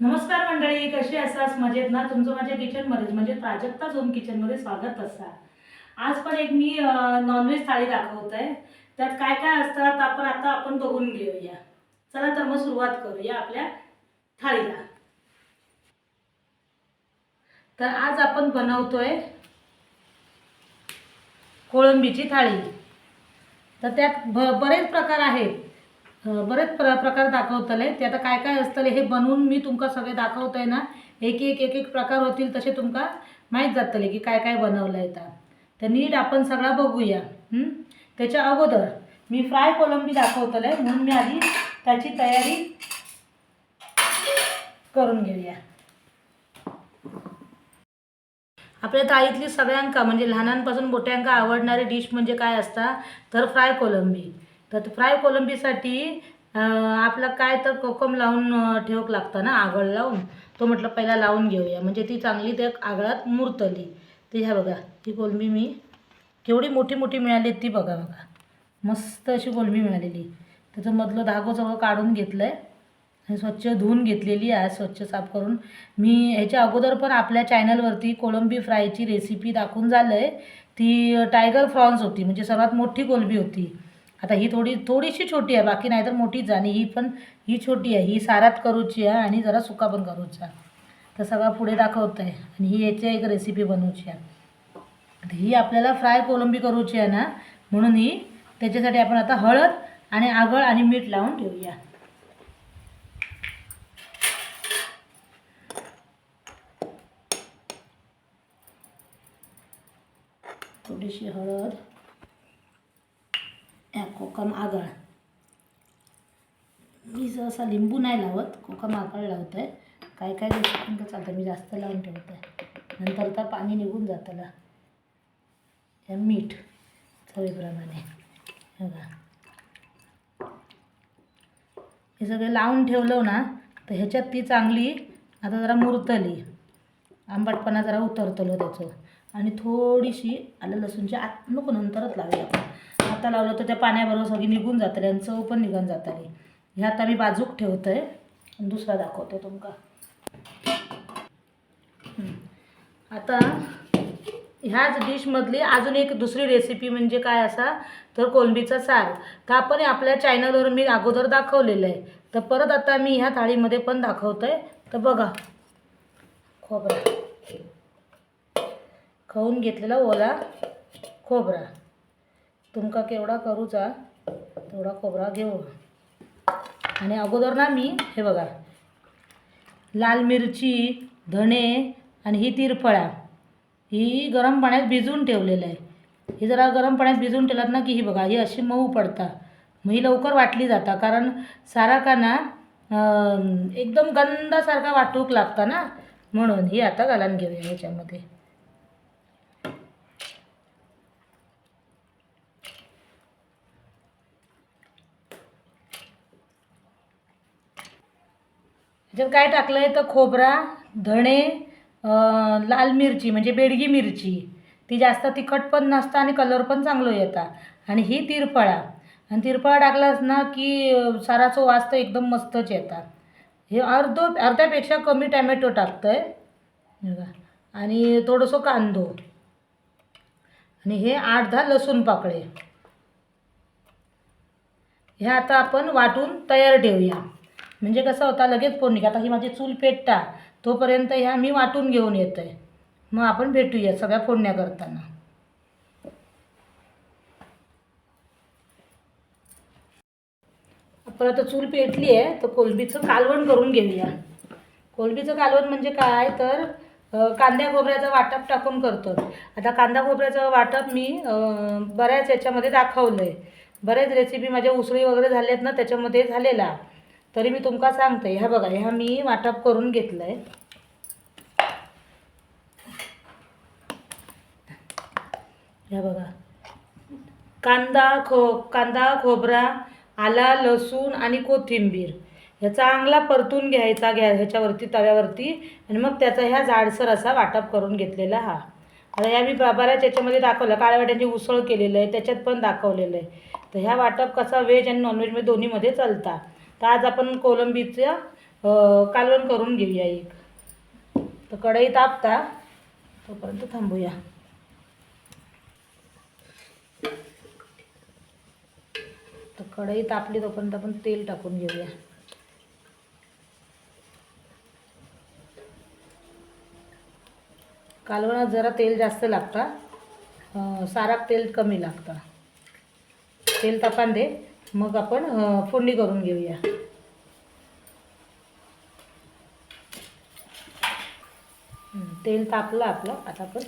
नमस्कार मंडळी कशी असास? मजेत ना? तुमचं माझ्या किचनमध्येच म्हणजे प्राजक्ता झोम किचनमध्ये स्वागत असा आज पण एक मी नॉनव्हेज थाळी दाखवत आहे त्यात काय काय असतात आपण आता आपण बघून घेऊया. चला तर मग सुरुवात करूया आपल्या थाळीला. तर आज आपण बनवतोय कोळंबीची थाळी. तर त्यात ब बरेच प्रकार आहेत. बरेच प्र प्रकार दाखवतले. ते आता काय काय असतले हे बनवून मी तुमका सगळे दाखवतोय ना. एक एक एक एक प्रकार होतील तसे तुमका माहीत जातले की काय काय बनवलं आहे तर नीट आपण सगळा बघूया. त्याच्या अगोदर मी फ्राय कोलंबी दाखवतले म्हणून मी आधी त्याची तयारी करून घेऊया. आपल्या ताईतली सगळ्यांका म्हणजे लहानांपासून मोठ्यांका आवडणारी डिश म्हणजे काय असता? तर फ्राय कोलंबी. तर फ्राय कोलंबीसाठी आपलं काय तर कोकम लावून ठेवक लागतं ना आगळ लावून. तो म्हटलं पहिला लावून घेऊया. म्हणजे ती चांगली त्या आगळात मुरतली. ती ह्या बघा ती कोलंबी मी केवढी मोठी मोठी मिळाली ती बघा बघा. मस्त अशी कोलंबी मिळालेली. त्याचं मधलं धागो सगळं काढून घेतलं आहे आणि स्वच्छ धुवून घेतलेली आहे स्वच्छ साफ करून. मी ह्याच्या अगोदर पण आपल्या चॅनलवरती कोळंबी फ्रायची रेसिपी दाखवून झालं आहे ती टायगर फ्रॉन्स होती. म्हणजे सर्वात मोठी कोलंबी होती. आता ही थोडी थोडीशी छोटी आहे बाकी नाही तर मोठीच आणि ही पण ही छोटी आहे. ही सारात करूची आहे आणि जरा सुका पण करूचा तर सगळं पुढे दाखवत आहे आणि ही याची एक रेसिपी बनवूची आहे. ही आपल्याला फ्राय कोलंबी करूची आहे ना म्हणून ही त्याच्यासाठी आपण आता हळद आणि आगळ आणि मीठ लावून ठेवूया. थोडीशी हळद. कोकम आगळ. मी सहसा लिंबू नाही लावत कोकम आगळ लावतो आहे काय काय गोष्टी चालतं मी जास्त लावून ठेवत आहे नंतर तर पाणी निघून जातं ना मीठ चवीप्रमाणे. हे बघा. हे सगळं लावून ठेवलं ना तर ह्याच्यात ती चांगली आता जरा मुरतली. आंबटपणा जरा उतरतलो त्याचं. आणि थोडीशी आलं लसूणची आत नको नंतरच लावूया. आपण आता लावलं तर त्या पाण्याबरोबर सगळी निघून जातली आणि चव पण निघून जातली हे आता मी बाजूक ठेवतो आहे आणि दुसरा दाखवतो तुमका. आता ह्याच डिशमधली अजून एक दुसरी रेसिपी म्हणजे काय असा? तर कोलंबीचा सार तर आपण आपल्या चॅनलवर मी अगोदर दाखवलेलं आहे. तर परत आता मी ह्या थाळीमध्ये पण दाखवतो आहे तर बघा. खोबरा. खाऊन घेतलेला ओला खोबरा. तुमका केवढा करूचा तेवढा खोबरा घेऊ. आणि अगोदर ना मी हे बघा लाल मिरची धणे आणि ही तिरफळा ही गरम पाण्यात भिजवून ठेवलेलं आहे. ही जरा गरम पाण्यात भिजवून ठेवलात ना की ही बघा ही अशी मऊ पडता. मग ही लवकर वाटली जाता कारण सारा का ना एकदम गंदासारखा वाटूक लागता ना. म्हणून ही आता घालून घेऊया ह्याच्यामध्ये. त्याच्यात काय टाकलं आहे? तर खोबरा धणे लाल मिरची म्हणजे बेडगी मिरची. ती जास्त तिखट पण नसतं आणि कलर पण चांगलं येतात आणि ही तिरफळा आणि तिरफळा टाकलास ना की साराचं वास तर एकदम मस्तच येतात. हे अर्ध अर्ध्यापेक्षा कमी टॅमॅटो टाकतं आहे आणि थोडंसं कांदो. आणि हे आठ दहा लसूण पाकळे. हे आता आपण वाटून तयार ठेवूया. म्हणजे कसं होता लगेच फोडणी आता ही माझी चूल पेटता तोपर्यंत ह्या मी वाटून घेऊन येतो आहे मग आपण भेटूया सगळ्या फोडण्या करताना. आपण आता चूल पेटली आहे तर कोलबीचं कालवण करून घेऊया. कोलबीचं कालवण म्हणजे काय? तर कांद्या खोबऱ्याचं वाटप टाकून करतो. आता कांदा खोबऱ्याचं वाटप मी बऱ्याच याच्यामध्ये दाखवलं आहे बऱ्याच रेसिपी माझ्या उसळी वगैरे झाल्यात ना त्याच्यामध्ये झालेला. तरी मी तुमका सांगते ह्या बघा ह्या मी वाटप करून घेतलं आहे ह्या बघा. कांदा खो कांदा खोबरा आला लसूण आणि कोथिंबीर. ह्या चांगला परतून घ्यायचा घ्या ह्याच्यावरती तव्यावरती आणि मग त्याचा ह्या जाडसर असा वाटप करून घेतलेला हा. आता ह्या मी ब- बऱ्याच याच्यामध्ये दाखवलं काळ्या वाट्यांची उसळ केलेलं आहे त्याच्यात पण दाखवलेलं आहे. तर ह्या वाटप कसा व्हेज आणि नॉनव्हेजमध्ये दोन्हीमध्ये चालता. तर आज आपण कोलंबीचं कालवण करून घेऊया एक. तर कढई तापता तोपर्यंत थांबूया. तर कढई तापली तोपर्यंत आपण तेल टाकून घेऊया. कालवणात जरा तेल जास्त लागतं. सारा तेल कमी लागतं. तेल तापान दे. मग आपण फोडणी करून घेऊया. तेल तापलं आपलं आता आपण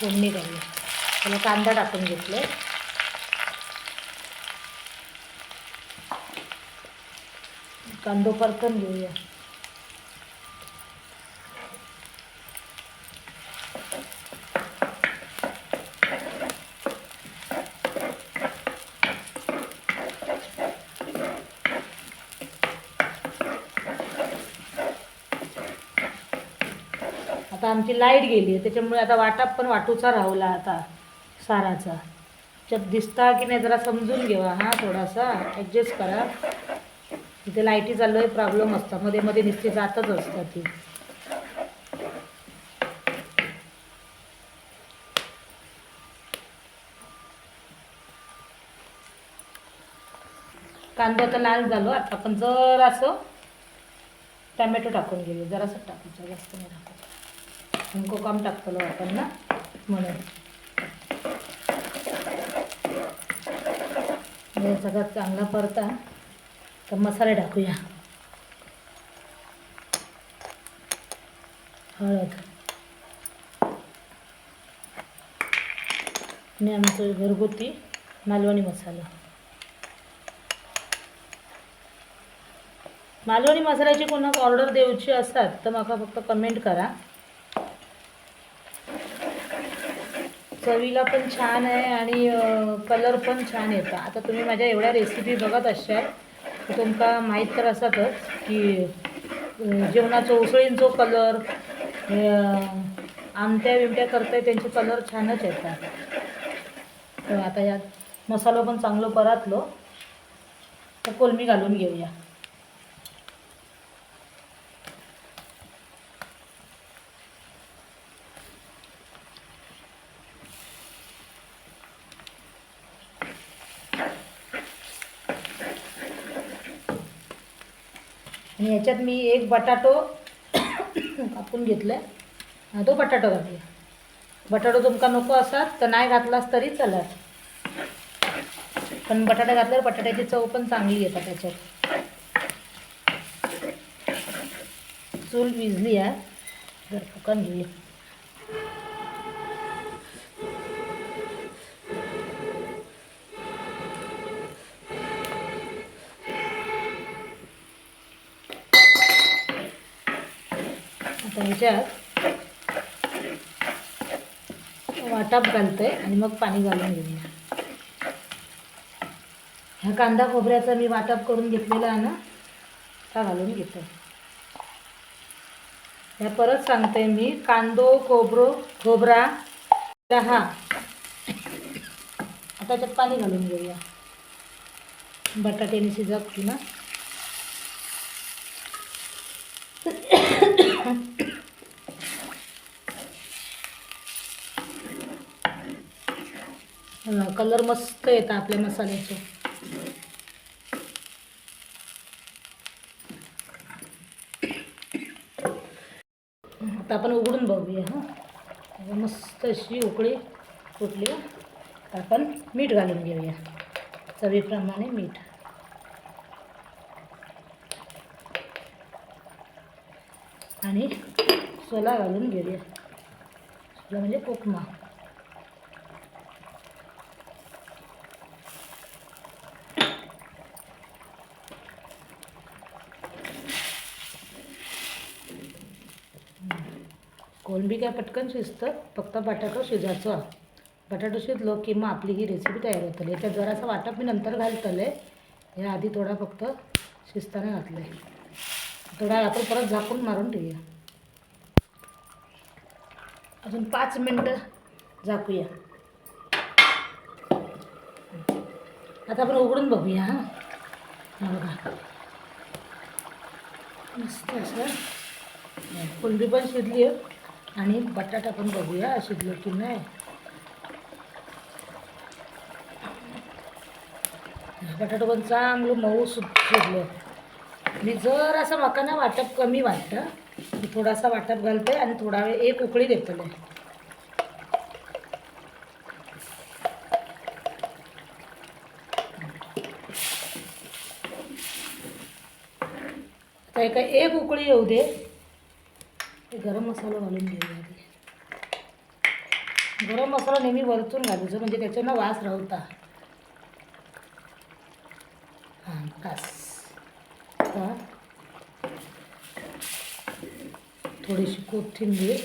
फोडणी करूया. त्याला कांदा टाकून घेतलं कांदो परतून घेऊया. आता आमची लाइट गेली आहे त्याच्यामुळे आता वाटाप पण वाटूचा राहला आता साराचा. त्याच्यात दिसता की नाही जरा समजून घेवा हा थोडासा ॲडजस्ट करा. तिथे लाईटी चाललो आहे प्रॉब्लेम असतात मध्ये मध्ये नुसती जातच असतात ती. कांदा तर लाल झालो आता आपण जरासं टॅमॅटो टाकून घेऊ जरासं टाकायचं जास्त नाही टाकू हुंको कम टाकतलो आपण ना म्हणून हे सगळ्यात चांगला परता तर मसाले टाकूया हळद आणि आमचं घरगुती मालवणी मसाला। मालवणी मसाल्याची कोणाक ऑर्डर देऊची असतात तर म्हाका फक्त कमेंट करा. चवीला पण छान आहे आणि कलर पण छान येतात आता तुम्ही माझ्या एवढ्या रेसिपी बघत असाल तुमका माहीत तर असतातच की जेवणाचं जेवणाचो उसळींचो कलर आमट्या बिमट्या करताय त्यांचे कलर छानच येतात. तर आता यात मसालो पण चांगलं परतलो. तर कोलमी घालून घेऊया. आणि याच्यात मी एक बटाटो कापून घेतलाय. आहे तो बटाटो घातले. बटाटो तुमका नको असत तर नाही घातलास तरी चालत पण बटाटा घातल्यावर बटाट्याची चव पण चांगली येतात त्याच्यात. चूल विजली आहे जर फुकन घेऊया. ह्याच्यात वाटाप घालते आणि मग पाणी घालून घेऊया. ह्या कांदा खोबऱ्याचा मी वाटप करून घेतलेला आहे ना हा घालून घेतोय ह्या परत सांगते मी कांदो खोबरो खोबरा हा आता त्याच्यात पाणी घालून घेऊया. बटाट्याने शिजवती ना. कलर मस्त येतं आपल्या मसाल्याचं. आता आपण उघडून बघूया हां. मस्त अशी उकळी फुटली आपण मीठ घालून घेऊया चवीप्रमाणे मीठ. आणि सोला घालून घेऊया. सोला म्हणजे कोकमा. कोलंबी काय पटकन शिजतं? फक्त बटाटो शिजायचं. बटाटो शिजलो की मग आपली ही रेसिपी तयार होतली. याच्यात जरासा वाटप मी नंतर घालतले. या आधी थोडा फक्त शिजताना घातलं. आहे थोडा आपण परत झाकून मारून ठेवूया. अजून पाच मिनटं झाकूया. आता आपण उघडून बघूया हां बघा. मस्त असं. कोलंबी पण शिजली आहे. आणि बटाटा पण बघूया शिजलो की नाही बटाटा पण चांगलं मऊ सु शिजलं मी जर असं मकाना वाटप कमी वाटतं. मी थोडासा वाटप घालते आणि थोडा वेळ एक उकळी देतले आता एका एक उकळी येऊ दे. हे गरम मसाला घालून घेऊया आधी. गरम मसाला नेहमी वरतून घालायचं म्हणजे त्याच्यानं वास राहता हां बस. आता थोडीशी कोथिंबीर.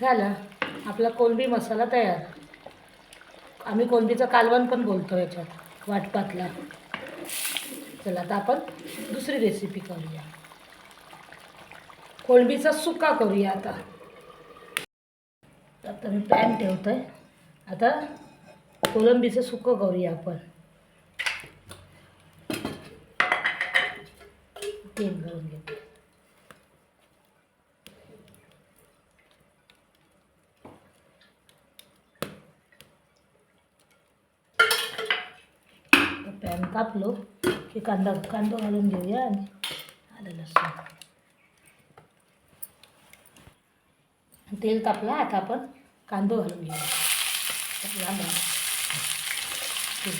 झाला. आपला कोलंबी मसाला तयार. आम्ही कोलंबीचं कालवण पण बोलतो याच्यात वाटपातला. चला आता आपण दुसरी रेसिपी करूया. कोलंबीचा सुका करूया आता. आता मी पॅन ठेवतो आहे आता कोलंबीचं सुकं करूया आपण. तेल घालून घेतो आता पॅन कापलो की कांदा कांदा घालून घेऊया आणि आलं लसूण तेल तापला आता आपण कांदो घालून घेऊया लांब राहा. तेल.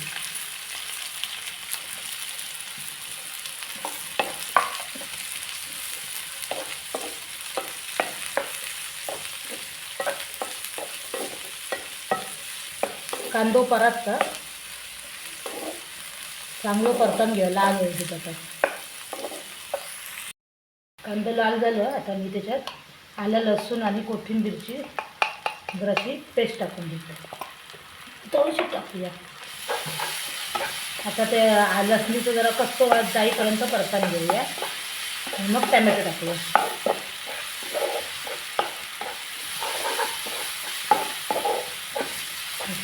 कांदो परतता चांगलं परतून घ्या लाल होईल आता कांदा लाल झालं आता मी त्याच्यात आलं लसूण आणि कोथिंबीरची जराशी पेस्ट टाकून देतो. थोडीशी टाकूया. आता ते लसणीचं जरा कच्चं जाईपर्यंत परतान घेऊया. आणि मग टॅमॅटो टाकूया.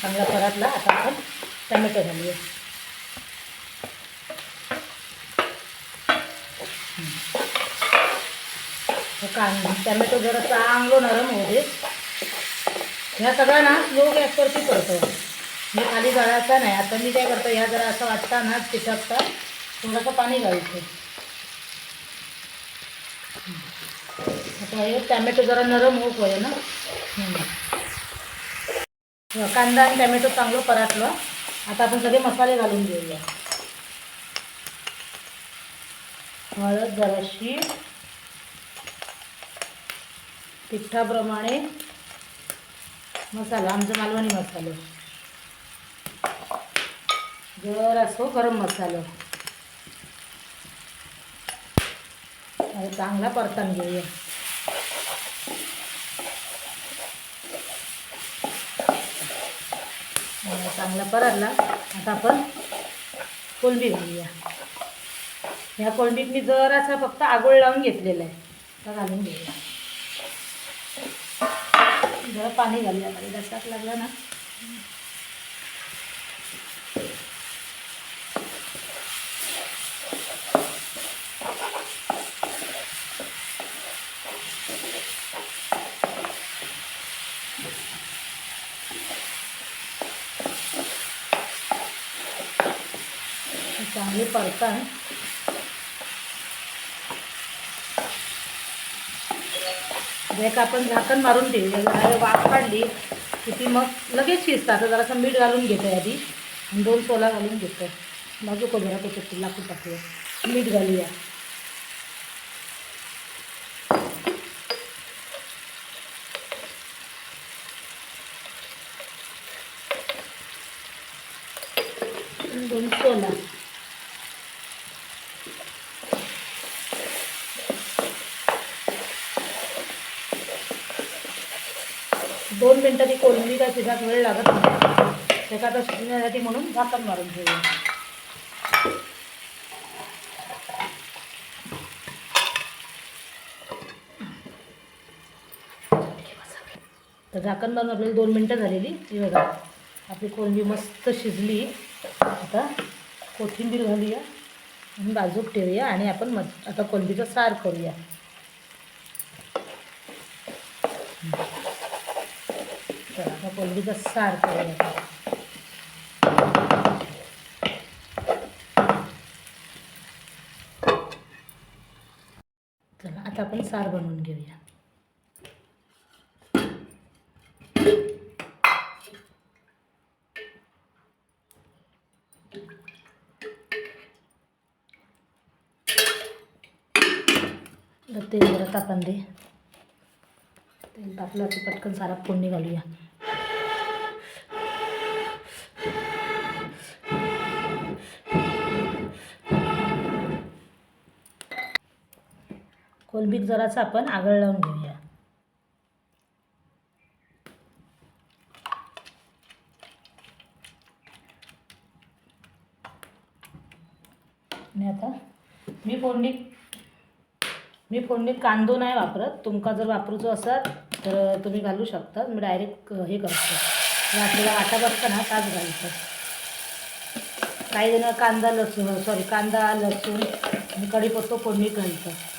चांगला परतला आता आपण टॅमॅटो घालूया. कांदा टॅमॅटो जरा चांगलं नरम होऊ दे. ह्या सगळ्या ना स्लो गॅसवरती करतो. मी खाली गळायचा नाही. आता मी काय करतो ह्या जरा असं वाटता ना चिटकता. थोडंसं पाणी घालतो. आता हे टॅमॅटो जरा नरम होऊ होय ना. कांदा आणि टॅमॅटो चांगलं परतलं आता आपण सगळे मसाले घालून घेऊया. हळद जराशी. पिठाप्रमाणे मसाला आमचं मालवणी मसालो. जर असो हो गरम मसाला. चांगला परतान घेऊया. चांगला परतला आता आपण कोलंबी घालूया. ह्या कोलंबीत मी जरासा फक्त आगोळ लावून घेतलेला आहे. आता घालून घेऊया. जरा पाणी घालूया. पाणी रसाक लागला ना. चांगली परत आहे एक आपण झाकण मारून ठेवूया वाफ काढली की ती मग लगेच शिजतात आता जरासं मीठ घालून घेतो आधी. आणि दोन सोला घालून घेतो. बाजू को जरा त्याच्यात लाकूड टाकूया. मीठ घालूया. दोन सोला दोन मिनटं ती कोलंबी काय शिजात वेळ लागत नाही त्याच्यात शिजण्यासाठी म्हणून झाकण मारून ठेवूया तर झाकण मारून आपल्याला दोन मिनटं झालेली. ती बघा आपली कोलंबी मस्त शिजली. आता कोथिंबीर घालूया. आणि बाजूक ठेवूया आणि आपण मग आता कोलंबीचं सार करूया. तर सार करून चला आता आपण सार बनवून घेऊया. तेल जरा तापण दे. तेल तापलं की पटकन सारा फोडणी घालूया. कोलंबीत जरासं आपण आगळ लावून घेऊया. आणि आता मी फोडणी मी फोडणीत कांदो नाही वापरत. तुमका जर वापरूचं असाल तर तुम्ही घालू शकता. मी डायरेक्ट हे करतो. आपल्याला वाटा बसतं ना ताच घालतो. काही जण कांदा लसूण सॉरी कांदा लसूण आणि कढीपत्तो फोडणी घालतं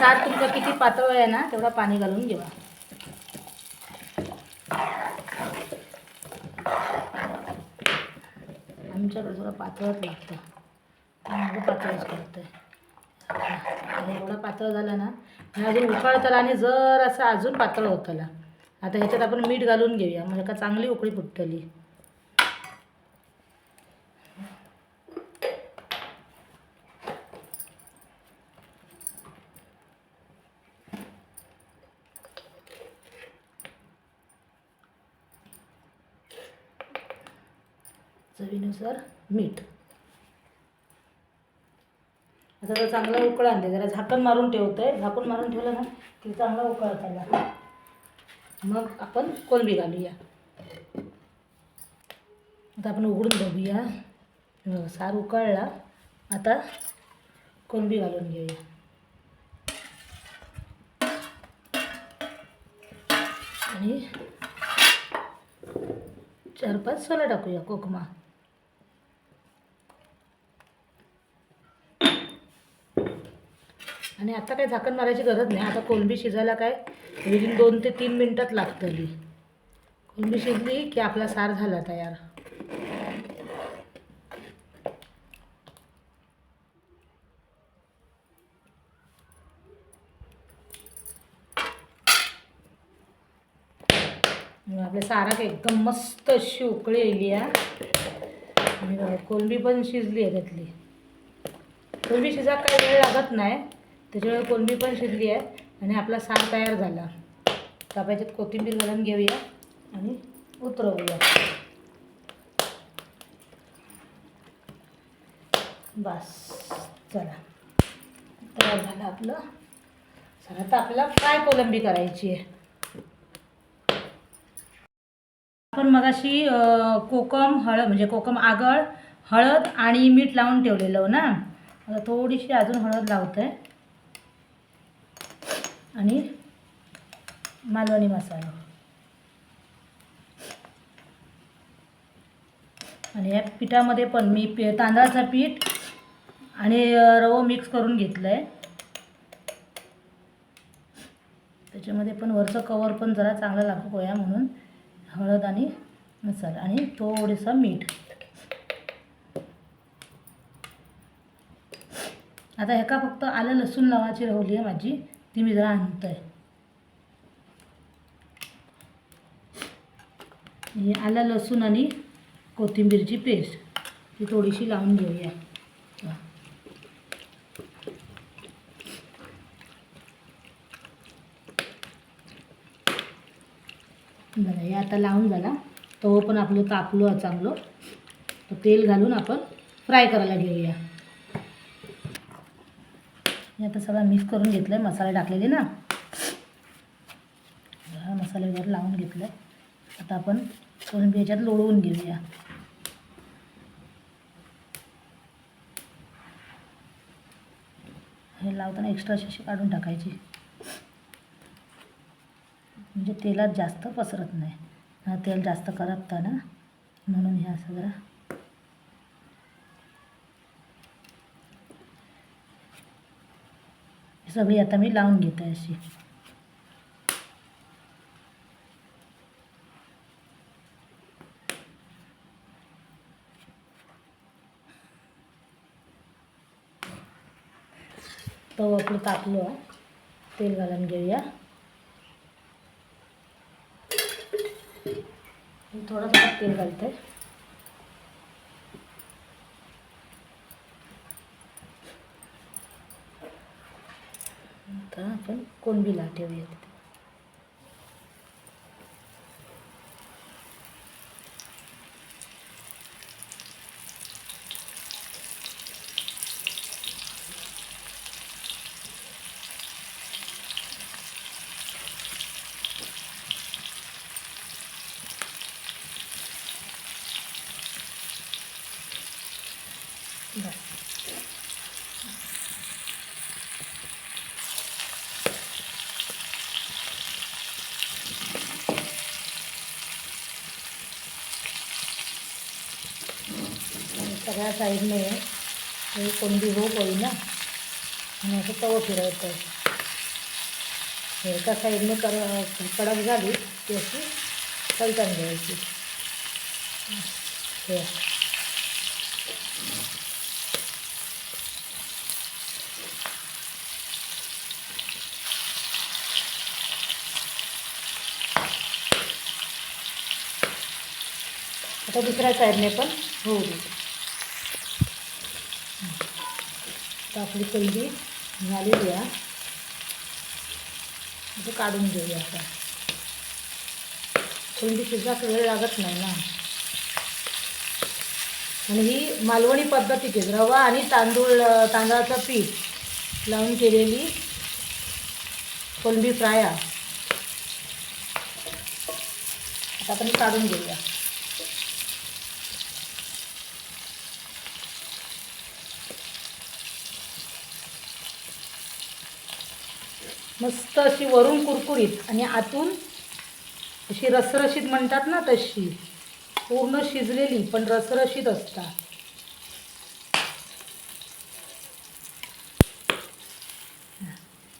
या सार किती पातळ आहे ना तेवढा पाणी घालून घेऊ आमच्याकडे थोडं पातळच लागतं माझं पातळच करतं आहे एवढा पातळ झाला ना आणि अजून उकळताला आणि जर असं अजून पातळ होताला. आता ह्याच्यात आपण मीठ घालून घेऊया. म्हणजे का चांगली उकळी फुटतली चवीनुसार मीठ. आता तर चांगला उकळा आणते जरा झाकण मारून ठेवतोय. झाकून मारून ठेवलं ना की चांगला उकळत त्याला मग आपण कोलंबी घालूया. आता आपण उघडून बघूया. सार उकळला. आता कोलंबी घालून घेऊया. आणि चार पाच सोला टाकूया कोकमा. आणि आता काय झाकण मारायची गरज नाही. आता कोलंबी शिजायला काय? विदिन दोन ते तीन मिनटात लागतली कोलंबी शिजली की आपला सार झाला तयार. मग आपल्या साराक एकदम मस्त अशी उकळी येली आहे कोळंबी कोलंबी पण शिजली आहे त्यातली. कोलंबी शिजा काही वेळ लागत नाही. त्याच्यामुळे कोलंबी पण शिजली आहे आणि आपला सार तयार झाला. तर कोथिंबीर घालून घेऊया आणि उतरवूया. बस चला. तयार झालं आपलं. चला आता आपल्याला फ्राय कोलंबी करायची आहे. आपण मगाशी कोकम हळद म्हणजे कोकम आगळ हळद आणि मीठ लावून ठेवलेलं ना? आता थोडीशी अजून हळद लावत आहे आणि मालवणी मसाला. आणि या पिठामध्ये पण मी पी तांदळाचं पीठ आणि रवं मिक्स करून घेतलं आहे त्याच्यामध्ये पण वरचं कवर पण जरा चांगला लागू पोया म्हणून हळद आणि मसाला आणि थोडंसं मीठ. आता ह्याका फक्त आलं लसूण लावायची राहिली आहे माझी. ती मी जरा आणतोय. आहे आला आलं लसूण आणि कोथिंबीरची पेस्ट. ती थोडीशी लावून घेऊया. बरं हे आता लावून झाला. तो पण आपलं तापलो चांगलं तर तेल घालून आपण फ्राय करायला घेऊया. हे आता सगळं मिक्स करून घेतलं आहे मसाले टाकलेले ना. हा मसाले वगैरे लावून घेतलं. आहे आता आपण कोळंबी याच्यात लोळवून घेऊया. हे लावताना एक्स्ट्रा शिशी काढून टाकायची. म्हणजे तेलात जास्त पसरत नाही. तेल जास्त करत ना म्हणून ह्या सगळ्या सगळी आता मी लावून घेते अशी. तो आपलं तापलो. तेल घालून घेऊया थोडंसं तेल घालते आता आपण कोणबीला ठेवूयात तिथे बस ह्या साईडने हे कोणबी हो ना आणि असं तवं फिरवतं हे एका साईडने कर कडक झाली ती अशी पलटण घ्यायची. हे. आता दुसऱ्या साईडने पण होऊ दे. आता आपली कोलबी झालेली आहे. आता काढून घेऊया आता कोलबी वेळ लागत नाही ना. आणि ही मालवणी पद्धतीची रवा आणि तांदूळ तांदळाचं पीठ लावून केलेली कोलंबी फ्राय आता आपण काढून घेऊया. मस्त अशी वरून कुरकुरीत आणि आतून अशी रसरशीत म्हणतात ना तशी. पूर्ण शिजलेली पण रसरशीत असतात.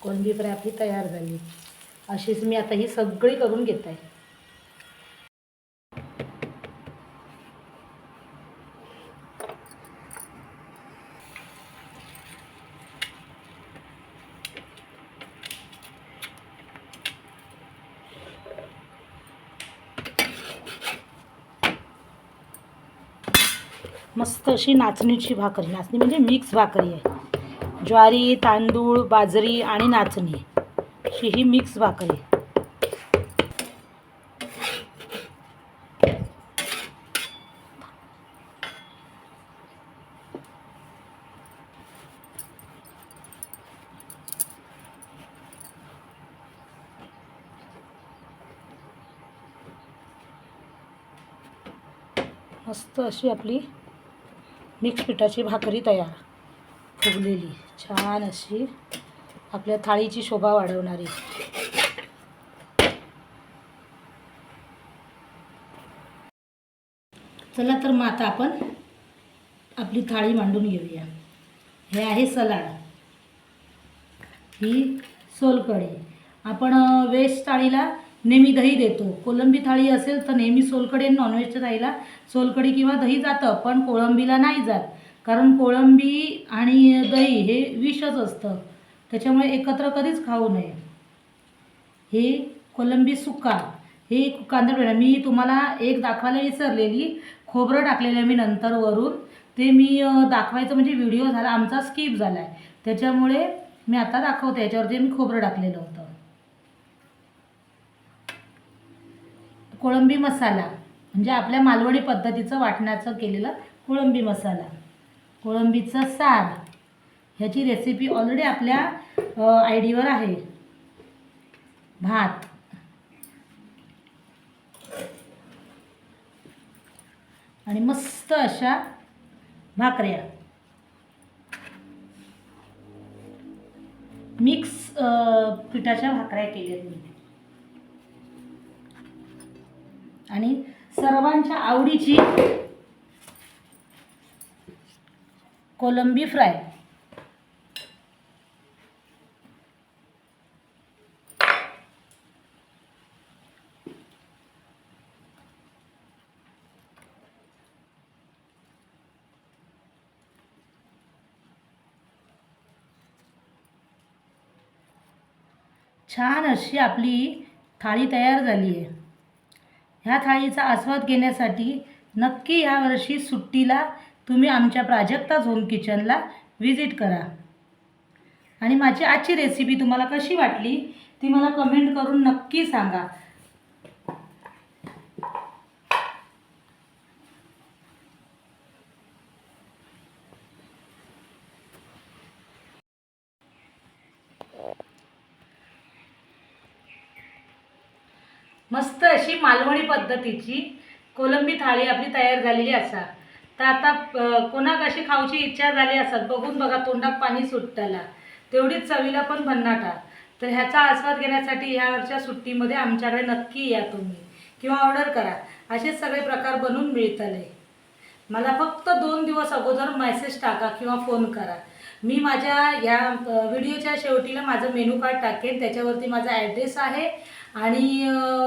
कोणबी फ्राय आपली तयार झाली. अशीच मी आता ही सगळी करून घेत आहे. मस्त अशी नाचणीची भाकरी. नाचणी म्हणजे मिक्स भाकरी आहे. ज्वारी तांदूळ बाजरी आणि नाचणी. अशी ही मिक्स भाकरी. मस्त अशी आपली मिक्स पिठाची भाकरी तयार. फुगलेली. छान अशी आपल्या थाळीची शोभा वाढवणारी. चला तर मग आता आपण आपली थाळी मांडून घेऊया. हे आहे सलाड. ही सोलकढी. आपण वेज थाळीला नेहमी दही देतो. कोलंबी थाळी असेल तर नेहमी सोलकडे नॉनव्हेजच्या थाळीला सोलकढी किंवा दही जातं पण कोळंबीला नाही जात. कारण कोळंबी आणि दही हे विषच असतं. त्याच्यामुळे एकत्र कधीच खाऊ नये. हे कोलंबी सुका. हे कांदा पेढा. मी तुम्हाला एक दाखवायला विसरलेली खोबरं टाकलेलं मी नंतर वरून. ते मी दाखवायचं म्हणजे व्हिडिओ झाला आमचा स्किप झाला आहे त्याच्यामुळे मी आता दाखवते. याच्यावरती मी खोबरं टाकलेलं होतं. कोळंबी मसाला म्हणजे आपल्या मालवणी पद्धतीचं वाटण्याचं केलेलं कोळंबी मसाला. कोळंबीचं सार ह्याची रेसिपी ऑलरेडी आपल्या आय डीवर आहे. भात. आणि मस्त अशा भाकऱ्या. मिक्स पिठाच्या भाकऱ्या केल्यात मी. आणि सर्वांच्या आवडीची कोलंबी फ्राय. छान अशी आपली थाळी तयार झाली आहे ह्या थाळीचा आस्वाद घेण्यासाठी नक्की ह्या वर्षी सुट्टीला तुम्ही आमच्या प्राजक्ता झोन किचनला व्हिजिट करा. आणि माझी आजची रेसिपी तुम्हाला कशी वाटली ती मला कमेंट करून नक्की सांगा. मस्त अशी मालवणी पद्धतीची. कोलंबी थाळी आपली तयार झालेली असा. तर आता कोणाक अशी खाऊची इच्छा झाली असत बघून बघा तोंडात पाणी सुटताला. तेवढीच चवीला पण भन्नाटा. तर ह्याचा आस्वाद घेण्यासाठी ह्यावरच्या सुट्टीमध्ये आमच्याकडे नक्की या तुम्ही. किंवा ऑर्डर करा. असेच सगळे प्रकार बनवून मिळतले. मला फक्त दोन दिवस अगोदर मेसेज टाका किंवा फोन करा. मी माझ्या या व्हिडिओच्या शेवटीला माझं मेनू कार्ड टाकेन त्याच्यावरती माझा ॲड्रेस आहे आणि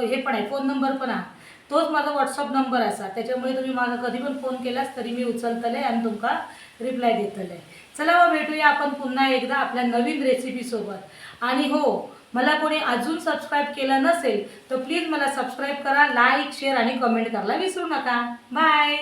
हे पण आहे फोन नंबर पण आहे. तोच माझा व्हॉट्सअप नंबर असा त्याच्यामुळे तुम्ही माझा कधी पण फोन केलास तरी मी उचलतले आणि तुमका रिप्लाय देतले. चला मग भेटूया आपण पुन्हा एकदा आपल्या नवीन रेसिपीसोबत आणि हो मला कोणी अजून सबस्क्राईब केलं नसेल तर प्लीज मला सबस्क्राईब करा लाईक शेअर आणि कमेंट करायला विसरू नका. बाय